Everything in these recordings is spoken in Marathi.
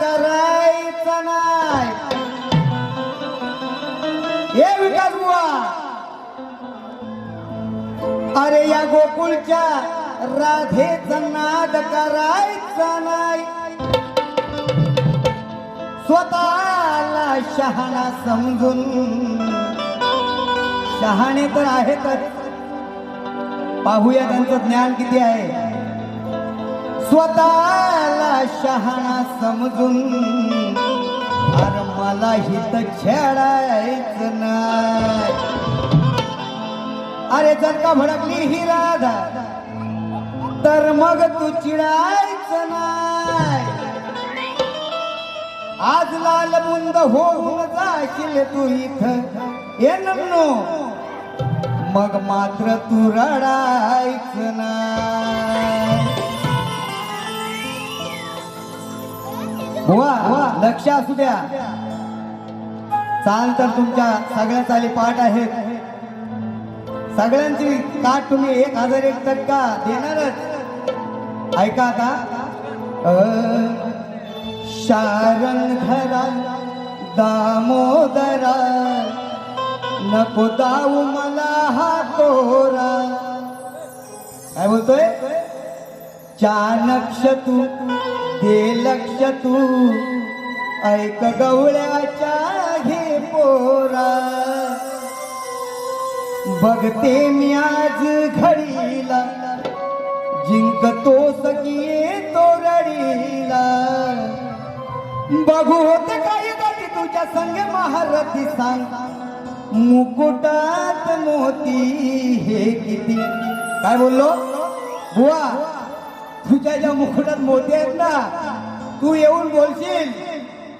गोकुळच्या करायचा नाही. हे विकास बुवा. अरे या गोकुळच्या राधेचा नाद करायचा नाही. स्वतःला शहाणा समजून. शहाणे तर आहेतच. पाहूया त्यांचं ज्ञान किती आहे. स्वतःला शहाणा समजून. अरे मला हित खेळायचं नाही. अरे जर का भडकली ही राधा तर मग तू चिडायचं नाही. आज लाल बुंद होऊन जाशील तू इथं. ये नो मग मात्र तू रडायचं नाही. वा वा लक्ष असू द्या. चाल तर तुमच्या सगळ्या चाली पाठ आहेत सगळ्यांची काट तुम्ही एक हजार एक टक्का देणारच. ऐका का शारण शारंगधरा दामोदरा नको दाऊ मला हा तोरा काय बोलतोय? चाणक्ष तू हे लक्ष तू ऐक गवळ्याच्या घे पोरा. बघते मी आज घडीला जिंकतो सगळे तोरडीला बघू होते काही गाठी तुझ्या संग महारथी सांग. मुकुटात मोती हे किती? काय बोललो? बुवा तुझ्या ज्या मुकुटात मोती आहेत ना तू येऊन बोलशील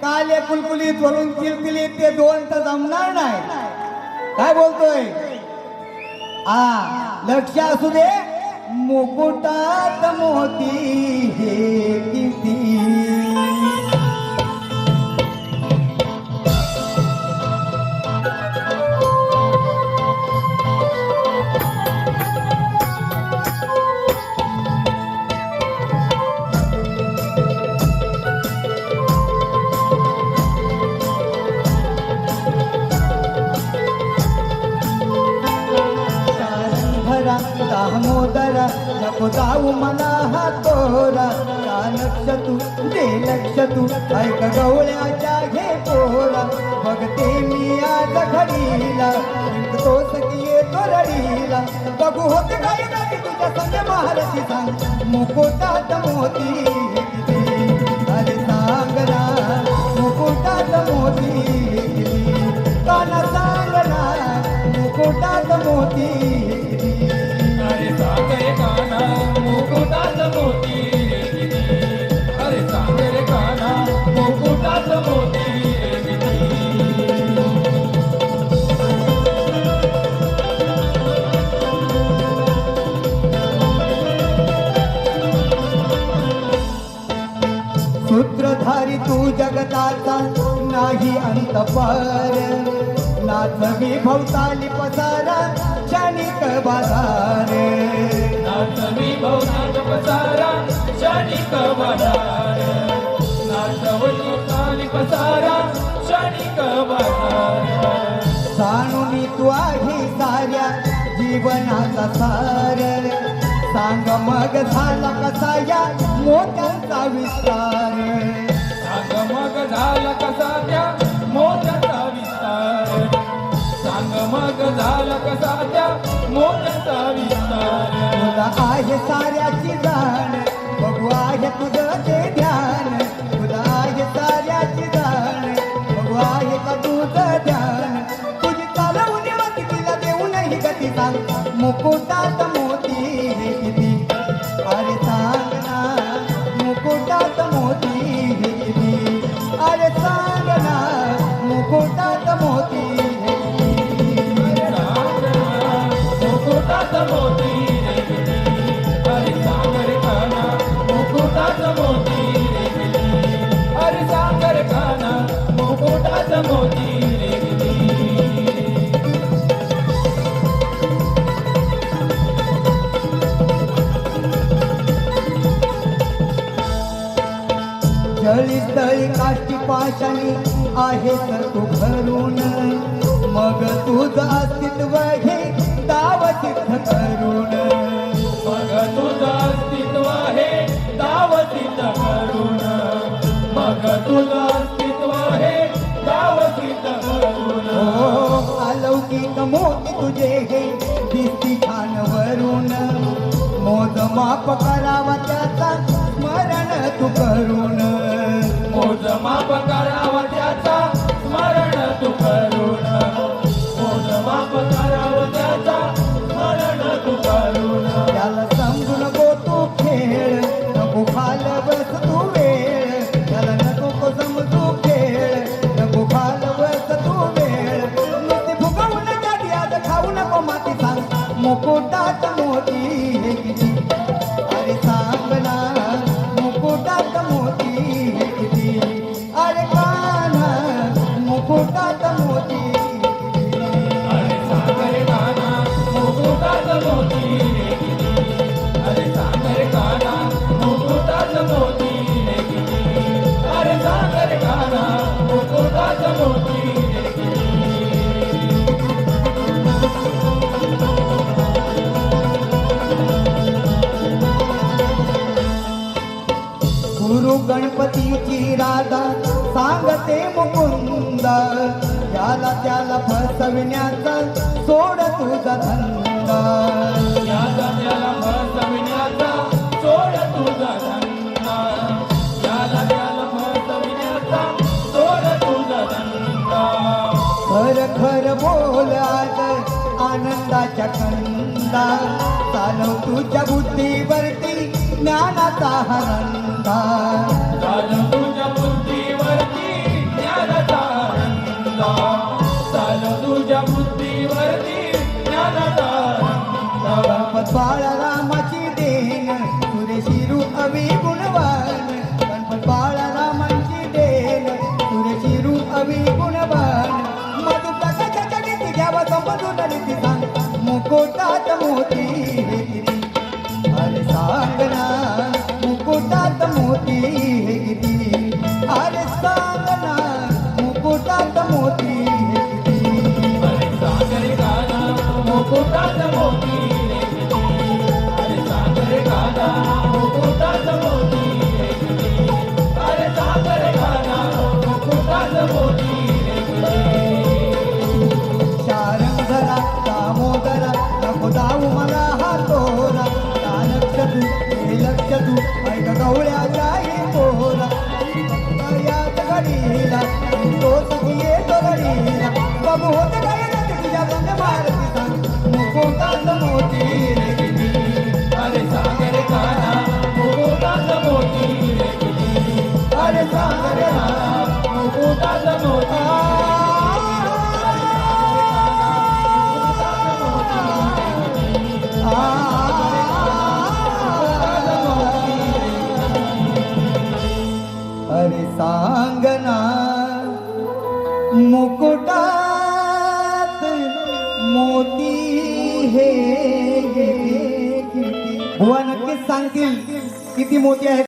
काले कुलकुलीत वरून किलकिलीत ते दोन तर जमणार नाही. काय बोलतोय? आ लक्ष असू दे मुकुटात मोती हे जाऊ मला हा तोरा. का लक्ष तू? दे लक्ष तू. ऐक गवळ्याच्या घे पोरा. बघते मी आज घडीला. तो सखी तो रडीला. बघू होते काय नाही तुझ्या संग महाराजी सांग. मुकुटात मोती अरे सांग ना मुकुटात मोती हे सांगला काना सांग ना मुकुटात मोती जगताचा नाही अंत पार. नाथ मी भवताली पसारा क्षणिक बाजार. नाथ मी भवनाथ पसारा क्षणिक बाजार. नाथवली काली पसारा क्षणिक बाजार. जाणून तू आहे साऱ्या जीवनाचा सार. सांग मग झाला कसा या मोठ्यांचा विस्तार. मग झाला कसा त्या मोठ्याचा विस्तार? सांग मग झाला कसा त्या मोठ्याचा विस्तार? आहे साऱ्याची जाण बघू आहे तुझं ते ध्यान. जळी तळी काष्टी पाशानी आहे तर तू भरून मग तुझं अस्तित्व घे दाव सिद्ध करून. मग तुझं अस्तित्व आहे दावतीत करून. मग तुझं अस्तित्व आहे दावतीत करून. हो अलौकिक मोती तुझे हे दिसती छान वरून. मोज माप करावा त्याचा मुकुटात मोती हे किती अरे सागर काना मुकुटात मोती रे किती. अरे सागर काना मुकुटात मोती रे किती. अरे सागर काना मुकुटात मोती फसविण्याचा सोड तुझा धंदा. फसविण्याचा सोड तुझा धंदा फसविण्याचा सोड तुझा धंदा खर खर बोल आज आनंदाच्या कंदा. चालव तुझ्या बुद्धीवरती ज्ञानाचा हरंदा. चालव मुकुटात मोती गिरी अरे सांगना मुकुटात मोती गिरी अरे सांगना मुकुटात मोती अरे सागर गाना मुकुटात मोती अरे सागर गाना मुकुटात मोती